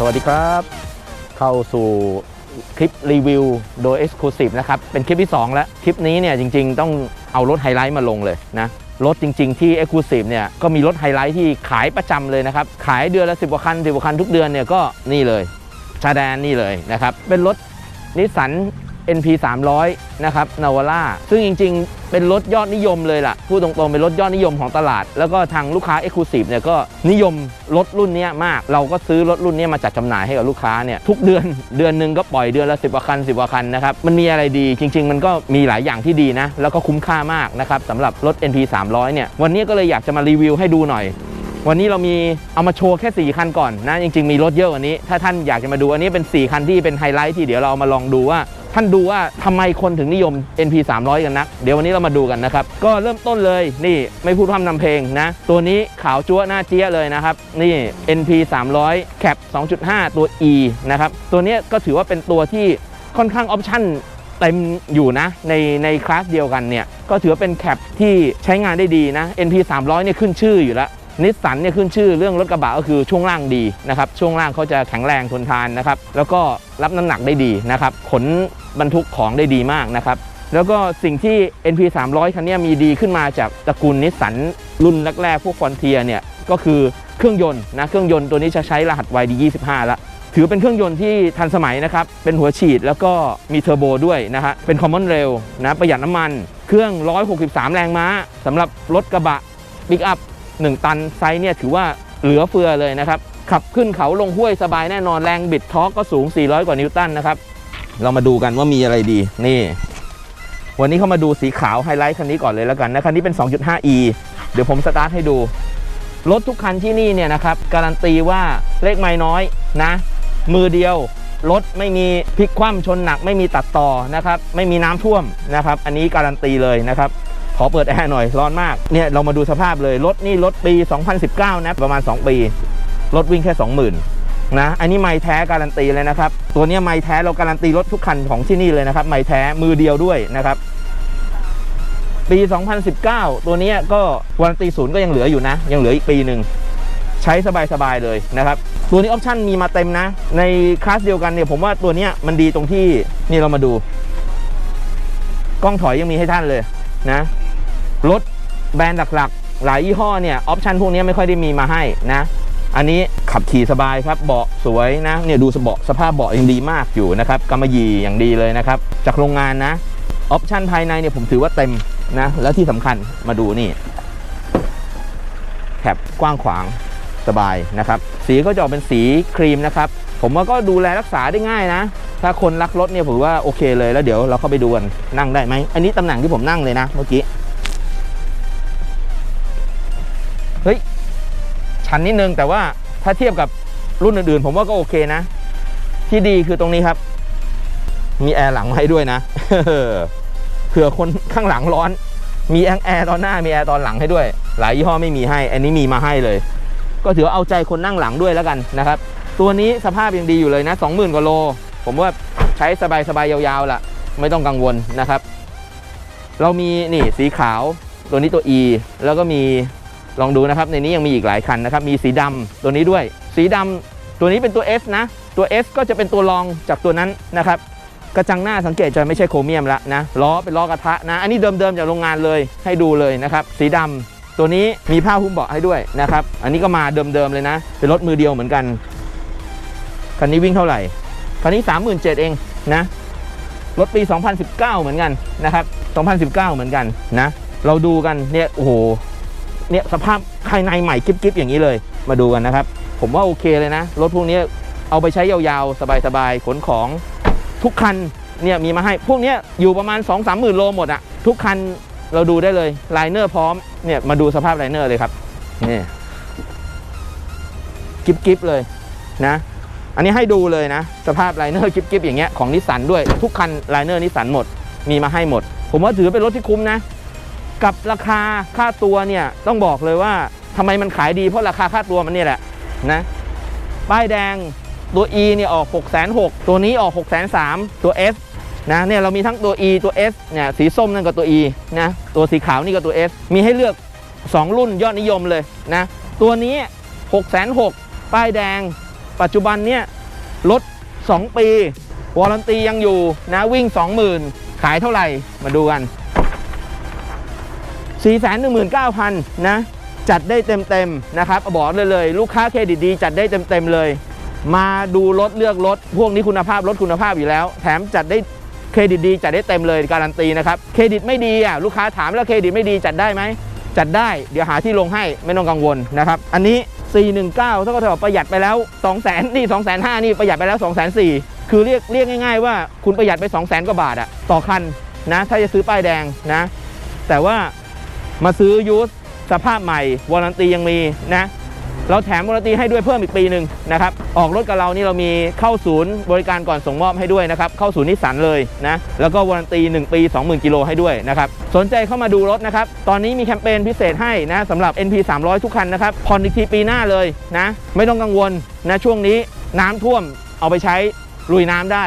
สวัสดีครับ เข้าสู่คลิปรีวิวโดย Exclusive นะครับ เป็นคลิปที่ 2 แล้ว คลิปนี้เนี่ยจริงๆ ต้องเอารถไฮไลท์มาลงเลยนะ รถจริงๆที่ Exclusive เนี่ยก็มีรถไฮไลท์ที่ขายประจำเลยนะครับ ขายเดือนละ 10กว่าคัน10กว่าคันทุกเดือนเนี่ยก็นี่เลยชาแดนนี่เลยนะครับ เป็นรถนิสสัน NP 300นะครับนาวาร่าซึ่งจริง ๆ เป็นรถยอดนิยมเลยล่ะพูดตรงๆ เป็นรถยอดนิยมของตลาด แล้วก็ทางลูกค้า Exclusive เนี่ยก็นิยมรถรุ่นนี้มาก เราก็ซื้อรถรุ่นนี้มาจัดจำหน่ายให้กับลูกค้าเนี่ยทุกเดือนเดือนหนึ่งก็ปล่อยเดือนละ 10กว่าคัน 10กว่าคันนะครับมันมีอะไรดีจริง ๆ มันก็มีหลายอย่างที่ดีนะแล้วก็คุ้มค่ามากนะครับสำหรับรถ NP 300เนี่ยวันนี้ก็เลยอยากจะมารีวิวให้ดูหน่อยวันนี้เรามีเอามาโชว์แค่ 4 คันก่อนนะ จริง ๆ มีรถเยอะกว่านี้ ถ้าท่านอยากจะมาดูอันนี้เป็น 4 คันที่เป็นไฮไลท์ที่เดี๋ยวเรามาลองดูว่า ท่านดูว่าทำไมคนถึงนิยม NP 300 กันนัก เดี๋ยววันนี้เรามาดูกันนะครับ ก็เริ่มต้นเลยนี่ไม่พูดพร่ำนำเพลงนะ ตัวนี้ขาวจั๊วหน้าเจี๊ยเลยนะครับ นี่ NP 300 Cap 2.5 ตัว E นะครับ ตัวนี้ก็ถือว่าเป็นตัวที่ค่อนข้างออปชั่นเต็มอยู่นะในในคลาสเดียวกันเนี่ย ก็ถือว่าเป็นแคปที่ใช้งานได้ดีนะ NP 300เนี่ยขึ้นชื่ออยู่แล้ว นิสสันเนี่ยขึ้นชื่อเรื่องรถกระบะก็คือช่วงล่างดีนะครับช่วงล่างเขาจะแข็งแรงทนทานนะครับแล้วก็รับน้ำหนักได้ดีนะครับขนบรรทุกของได้ดีมากนะครับแล้วก็สิ่งที่ NP 300คันเนี้มีดีขึ้นมาจากตระกูลนิสสันรุ่นแรกๆพวกฟอนเทียเนี่ยก็คือเครื่องยนต์นะเครื่องยนต์ตัวนี้จะใช้รหัส YD25 ละถือเป็นเครื่องยนต์ที่ทันสมัยนะครับ เป็นหัวฉีดแล้วก็มีเทอร์โบด้วยนะฮะ เป็นคอมมอนเรลนะประหยัดน้ำมัน เครื่อง 163 แรงม้าสำหรับรถกระบะปิกอัพ 1 ตันไซส์เนี่ยถือว่าเหลือเฟือเลยนะครับ ขับขึ้นเขาลงห้วยสบายแน่นอนแรงบิดทอร์กก็สูง 400 กว่านิวตันนะครับ เรามาดูกันว่ามีอะไรดีนี่ วันนี้เข้ามาดูสีขาวไฮไลท์คันนี้ก่อนเลยแล้วกันนะคันนี้เป็น 2.5e เดี๋ยวผมสตาร์ทให้ดู รถทุกคันที่นี่เนี่ยนะครับ การันตีว่าเลขไม่น้อยนะ มือเดียวรถไม่มีพลิกคว่ำชนหนักไม่มีตัดต่อนะครับ ไม่มีน้ำท่วมนะครับ อันนี้การันตีเลยนะครับ ขอเปิดแอร์หน่อยร้อนมากเนี่ยเรามาดูสภาพเลยรถนี่รถปี 2019 นะประมาณ 2 ปีรถวิ่งแค่ 20,000นะอันนี้ไม่แท้การันตีเลยนะครับ ตัวนี้ไม่แท้เราการันตีรถทุกคันของที่นี่เลยนะครับ ไม่แท้มือเดียวด้วยนะครับ ปี 2019 ตัวนี้ก็วารันตีศูนย์ก็ยังเหลืออยู่นะ ยังเหลืออีกปีหนึ่งใช้สบายๆเลยนะครับ ตัวนี้ออปชั่นมีมาเต็มนะ ในคลาสเดียวกันเนี่ยผมว่าตัวนี้มันดีตรงที่นี่เรามาดู กล้องถอยยังมีให้ท่านเลยนะ รถแบรนด์หลักๆ หลายยี่ห้อเนี่ยออปชันพวกนี้ไม่ค่อยได้มีมาให้นะ อันนี้ขับขี่สบายครับเบาะสวยนะเนี่ยดูสเบาะสภาพเบาะยังดีมากอยู่นะครับกำมะหยี่อย่างดีเลยนะครับ จากโรงงานนะออปชันภายในเนี่ยผมถือว่าเต็มนะแล้วที่สำคัญมาดูนี่แคปกว้างขวางสบายนะครับ สีก็จะออกเป็นสีครีมนะครับ ผมว่าก็ดูแลรักษาได้ง่ายนะ ถ้าคนรักรถเนี่ยผมว่าโอเคเลยแล้วเดี๋ยวเราเข้าไปดูกันนั่งได้ไหมอันนี้ตำแหน่งที่ผมนั่งเลยนะเมื่อกี้ ชันนิดนึง แต่ว่าถ้าเทียบกับรุ่นอื่นๆ ผมว่าก็โอเคนะ ที่ดีคือตรงนี้ครับ มีแอร์หลังให้ด้วยนะเผื่อคนข้างหลังร้อน มีแอร์ตอนหน้ามีแอร์ตอนหลังให้ด้วย หลายยี่ห้อไม่มีให้ อันนี้มีมาให้เลย ก็ถือว่าเอาใจคนนั่งหลังด้วยแล้วกันนะครับ ตัวนี้สภาพยังดีอยู่เลยนะ20,000กว่าโล ผมว่าใช้สบายๆยาวๆล่ะ ไม่ต้องกังวลนะครับ เรามีนี่สีขาวตัวนี้ตัว E แล้วก็มี ลองดูนะครับในนี้ยังมีอีกหลายคันนะครับมีสีดำตัวนี้ด้วย สีดำตัวนี้เป็นตัว S นะ ตัว S ก็จะเป็นตัวรองจากตัวนั้นนะครับกระจังหน้าสังเกตจะไม่ใช่โครเมียมละนะล้อเป็นล้อกระทะนะ อันนี้เดิมๆจากโรงงานเลยให้ดูเลยนะครับสีดำตัวนี้มีผ้าหุ้มเบาะให้ด้วยนะครับอันนี้ก็มาเดิมๆเลยนะ เป็นรถมือเดียวเหมือนกันคันนี้วิ่งเท่าไหร่คันนี้ 37,000เองนะรถปี 2019 เหมือนกันนะครับ 2019 เหมือนกันนะ เราดูกันเนี่ยโอ้โห เนี่ยสภาพภายในใหม่กิ๊บๆอย่างนี้เลย มาดูกันนะครับ ผมว่าโอเคเลยนะ รถพวกนี้เอาไปใช้ยาวๆ สบายๆ ขนของทุกคันเนี่ยมีมาให้ พวกนี้อยู่ประมาณ 2 3หมื่นโลหมดอะทุกคันเราดูได้เลยไลเนอร์พร้อมเนี่ยมาดูสภาพไลเนอร์เลยครับนี่กิ๊บๆเลยนะ อันนี้ให้ดูเลยนะ สภาพไลเนอร์กิ๊บๆอย่างเงี้ยของนิสสันด้วย ทุกคันไลเนอร์นิสสันหมดมีมาให้หมด ผมว่าถือเป็นรถที่คุ้มนะ กับราคาค่าตัวเนี่ยต้องบอกเลยว่าทำไมมันขายดีเพราะราคาค่าตัวมันเนี่ยแหละนะป้ายแดงตัว E เนี่ยออก 6 6 0 0 0ตัวนี้ออก 6 3 0 0 0ตัว S นะเนี่ยเรามีทั้งตัว E ตัว S เนี่ยสีส้มนั่นก็ตัว E นะตัวสีขาวนี่ก็ตัว S มีให้เลือก 2 รุ่นยอดนิยมเลยนะตัวนี้ 6 6 0 0 0ป้ายแดง ปัจจุบันเนี่ยรถ2ปีวอรันตียังอยู่นะวิ่ง 20,000 ขายเท่าไหร่มาดูกัน 419,000นะจัดได้เต็มๆนะครับบอกเลยเลย ลูกค้าเครดิตดี จัดได้เต็มๆเลย มาดูรถเลือกรถ พวกนี้คุณภาพรถคุณภาพอยู่แล้ว แถมจัดได้เครดิตดี จัดได้เต็มเลยการันตีนะครับเครดิตไม่ดีอะลูกค้าถามแล้วเครดิตไม่ดีจัดได้ไหมจัดได้เดี๋ยวหาที่ลงให้ไม่ต้องกังวลนะครับอันนี้ 419เท่ากับเท่ากับประหยัดไปแล้ว 2 0 0 0 0นี่2 5 0 0 0นี่ประหยัดไปแล้ว2 4 0 0 0คือเรียกเรียกง่าย ๆ ว่าคุณประหยัดไป 2 0 0 0 0 0กว่าบาทอะต่อคันนะถ้าจะซื้อป้ายแดงนะแต่ว่า มาซื้อยูสสภาพใหม่วารันตียังมีนะเราแถมวารันตีให้ด้วยเพิ่มอีกปีหนึ่งนะครับออกรถกับเรานี่เรามีเข้าศูนย์บริการก่อนส่งมอบให้ด้วยนะครับเข้าศูนย์นิสสันเลยนะแล้วก็วารันตี 1 ปี 20,000กิโลให้ด้วยนะครับสนใจเข้ามาดูรถนะครับตอนนี้มีแคมเปญพิเศษให้นะสำหรับ NP 300 ทุกคันนะครับผ่อนอีกทีปีหน้าเลยนะไม่ต้องกังวลนะช่วงนี้น้ำท่วมเอาไปใช้ลุยน้ำได้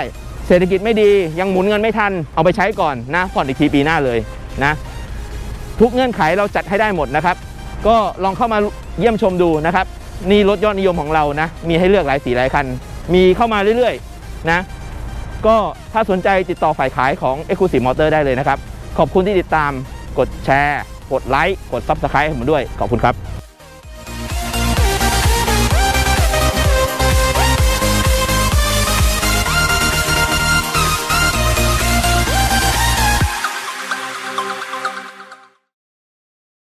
เศรษฐกิจไม่ดียังหมุนเงินไม่ทันเอาไปใช้ก่อนนะผ่อนอีกทีปีหน้าเลยนะ ทุกเงื่อนไขเราจัดให้ได้หมดนะครับ ก็ลองเข้ามาเยี่ยมชมดูนะครับ นี่รถยอดนิยมของเรานะ มีให้เลือกหลายสีหลายคัน มีเข้ามาเรื่อยๆนะ ก็ถ้าสนใจติดต่อฝ่ายขายของ e x c l u s i v e Motor ได้เลยนะครับ ขอบคุณที่ติดตาม กดแชร์ กดไลค์ กด Subscribe ให้ผมด้วย ขอบคุณครับ